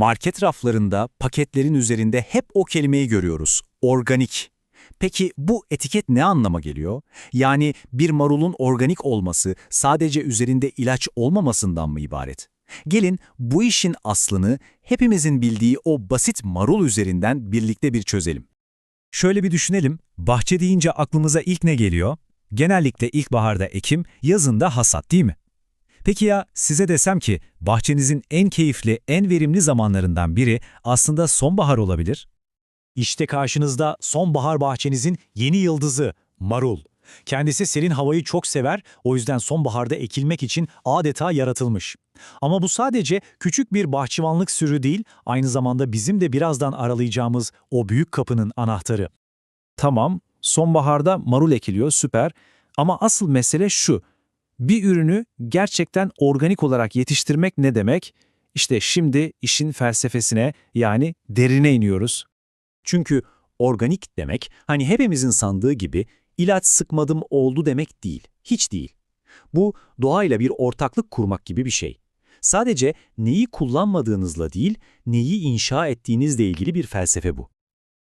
Market raflarında, paketlerin üzerinde hep o kelimeyi görüyoruz. Organik. Peki bu etiket ne anlama geliyor? Yani bir marulun organik olması sadece üzerinde ilaç olmamasından mı ibaret? Gelin bu işin aslını hepimizin bildiği o basit marul üzerinden birlikte bir çözelim. Şöyle bir düşünelim, bahçe deyince aklımıza ilk ne geliyor? Genellikle ilkbaharda ekim, yazında hasat değil mi? Peki ya size desem ki bahçenizin en keyifli, en verimli zamanlarından biri aslında sonbahar olabilir? İşte karşınızda sonbahar bahçenizin yeni yıldızı, marul. Kendisi serin havayı çok sever, o yüzden sonbaharda ekilmek için adeta yaratılmış. Ama bu sadece küçük bir bahçıvanlık sürü değil, aynı zamanda bizim de birazdan aralayacağımız o büyük kapının anahtarı. Tamam, sonbaharda marul ekiliyor, süper. Ama asıl mesele şu, bir ürünü gerçekten organik olarak yetiştirmek ne demek? İşte şimdi işin felsefesine yani derine iniyoruz. Çünkü organik demek hani hepimizin sandığı gibi ilaç sıkmadım oldu demek değil. Hiç değil. Bu doğayla bir ortaklık kurmak gibi bir şey. Sadece neyi kullanmadığınızla değil, neyi inşa ettiğinizle ilgili bir felsefe bu.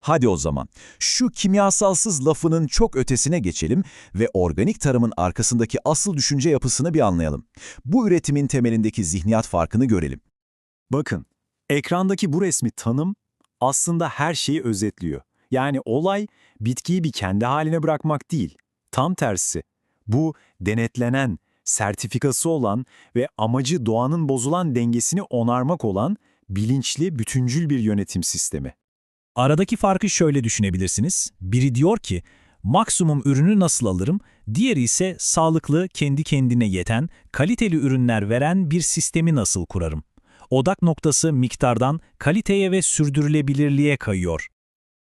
Hadi o zaman şu kimyasalsız lafının çok ötesine geçelim ve organik tarımın arkasındaki asıl düşünce yapısını bir anlayalım. Bu üretimin temelindeki zihniyat farkını görelim. Bakın, ekrandaki bu resmi tanım aslında her şeyi özetliyor. Yani olay bitkiyi bir kendi haline bırakmak değil. Tam tersi. Bu denetlenen, sertifikası olan ve amacı doğanın bozulan dengesini onarmak olan bilinçli, bütüncül bir yönetim sistemi. Aradaki farkı şöyle düşünebilirsiniz. Biri diyor ki, maksimum ürünü nasıl alırım? Diğeri ise sağlıklı, kendi kendine yeten, kaliteli ürünler veren bir sistemi nasıl kurarım? Odak noktası miktardan kaliteye ve sürdürülebilirliğe kayıyor.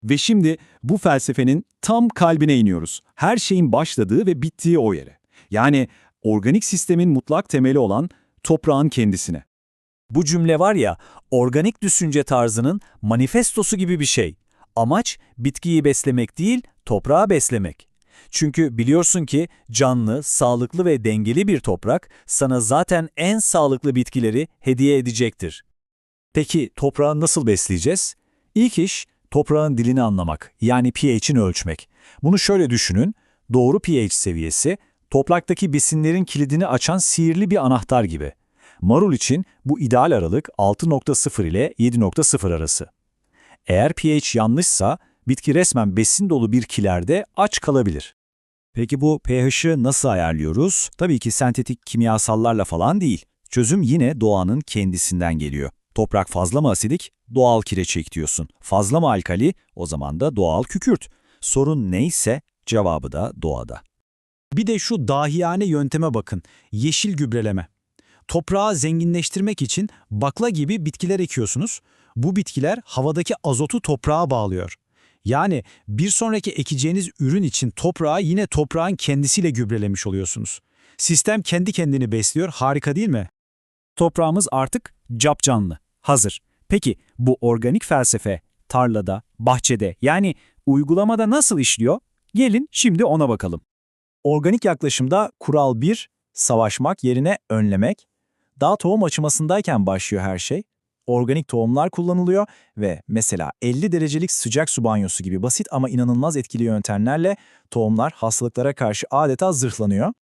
Ve şimdi bu felsefenin tam kalbine iniyoruz. Her şeyin başladığı ve bittiği o yere. Yani organik sistemin mutlak temeli olan toprağın kendisine. Bu cümle var ya, organik düşünce tarzının manifestosu gibi bir şey. Amaç bitkiyi beslemek değil, toprağı beslemek. Çünkü biliyorsun ki canlı, sağlıklı ve dengeli bir toprak sana zaten en sağlıklı bitkileri hediye edecektir. Peki toprağı nasıl besleyeceğiz? İlk iş toprağın dilini anlamak, yani pH'ini ölçmek. Bunu şöyle düşünün, doğru pH seviyesi, topraktaki besinlerin kilidini açan sihirli bir anahtar gibi. Marul için bu ideal aralık 6.0 ile 7.0 arası. Eğer pH yanlışsa bitki resmen besin dolu bir kilerde aç kalabilir. Peki bu pH'ı nasıl ayarlıyoruz? Tabii ki sentetik kimyasallarla falan değil. Çözüm yine doğanın kendisinden geliyor. Toprak fazla mı asidik? Doğal kireç ekliyorsun. Fazla mı alkali? O zaman da doğal kükürt. Sorun neyse cevabı da doğada. Bir de şu dahiyane yönteme bakın, yeşil gübreleme. Toprağı zenginleştirmek için bakla gibi bitkiler ekiyorsunuz. Bu bitkiler havadaki azotu toprağa bağlıyor. Yani bir sonraki ekeceğiniz ürün için toprağı yine toprağın kendisiyle gübrelemiş oluyorsunuz. Sistem kendi kendini besliyor, harika değil mi? Toprağımız artık capcanlı, hazır. Peki bu organik felsefe tarlada, bahçede yani uygulamada nasıl işliyor? Gelin şimdi ona bakalım. Organik yaklaşımda kural 1, savaşmak yerine önlemek. Daha tohum aşamasındayken başlıyor her şey. Organik tohumlar kullanılıyor ve mesela 50 derecelik sıcak su banyosu gibi basit ama inanılmaz etkili yöntemlerle tohumlar hastalıklara karşı adeta zırhlanıyor.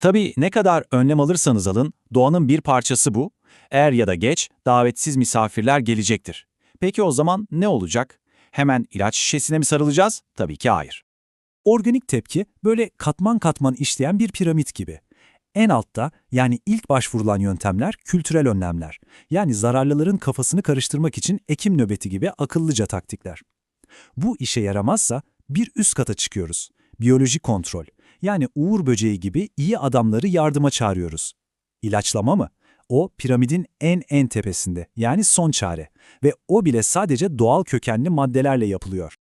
Tabii ne kadar önlem alırsanız alın, doğanın bir parçası bu. Er ya da geç davetsiz misafirler gelecektir. Peki o zaman ne olacak? Hemen ilaç şişesine mi sarılacağız? Tabii ki hayır. Organik tepki böyle katman katman işleyen bir piramit gibi. En altta yani ilk başvurulan yöntemler kültürel önlemler. Yani zararlıların kafasını karıştırmak için ekim nöbeti gibi akıllıca taktikler. Bu işe yaramazsa bir üst kata çıkıyoruz. Biyoloji kontrol. Yani uğur böceği gibi iyi adamları yardıma çağırıyoruz. İlaçlama mı? O piramidin en en tepesinde yani son çare ve o bile sadece doğal kökenli maddelerle yapılıyor.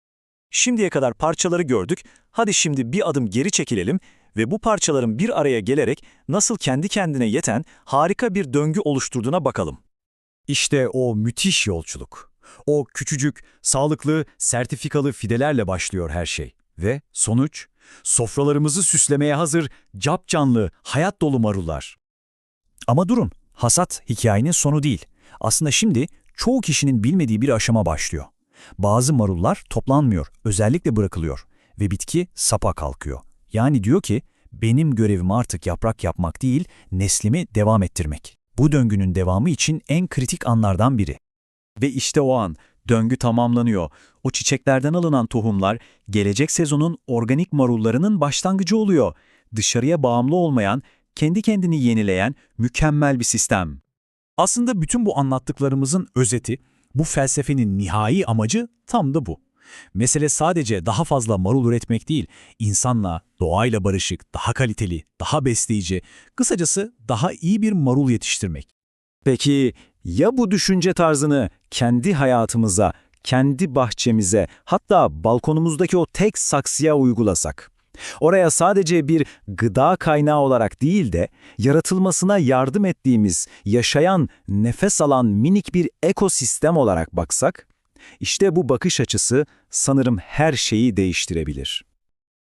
Şimdiye kadar parçaları gördük, hadi şimdi bir adım geri çekilelim ve bu parçaların bir araya gelerek nasıl kendi kendine yeten harika bir döngü oluşturduğuna bakalım. İşte o müthiş yolculuk. O küçücük, sağlıklı, sertifikalı fidelerle başlıyor her şey. Ve sonuç, sofralarımızı süslemeye hazır, cap canlı, hayat dolu marullar. Ama durun, hasat hikayenin sonu değil. Aslında şimdi çoğu kişinin bilmediği bir aşama başlıyor. Bazı marullar toplanmıyor, özellikle bırakılıyor ve bitki sapa kalkıyor. Yani diyor ki, benim görevim artık yaprak yapmak değil, neslimi devam ettirmek. Bu döngünün devamı için en kritik anlardan biri. Ve işte o an döngü tamamlanıyor. O çiçeklerden alınan tohumlar gelecek sezonun organik marullarının başlangıcı oluyor. Dışarıya bağımlı olmayan, kendi kendini yenileyen mükemmel bir sistem. Aslında bütün bu anlattıklarımızın özeti, bu felsefenin nihai amacı tam da bu. Mesele sadece daha fazla marul üretmek değil, insanla, doğayla barışık, daha kaliteli, daha besleyici, kısacası daha iyi bir marul yetiştirmek. Peki ya bu düşünce tarzını kendi hayatımıza, kendi bahçemize, hatta balkonumuzdaki o tek saksıya uygulasak? Oraya sadece bir gıda kaynağı olarak değil de yaratılmasına yardım ettiğimiz, yaşayan, nefes alan minik bir ekosistem olarak baksak, işte bu bakış açısı sanırım her şeyi değiştirebilir.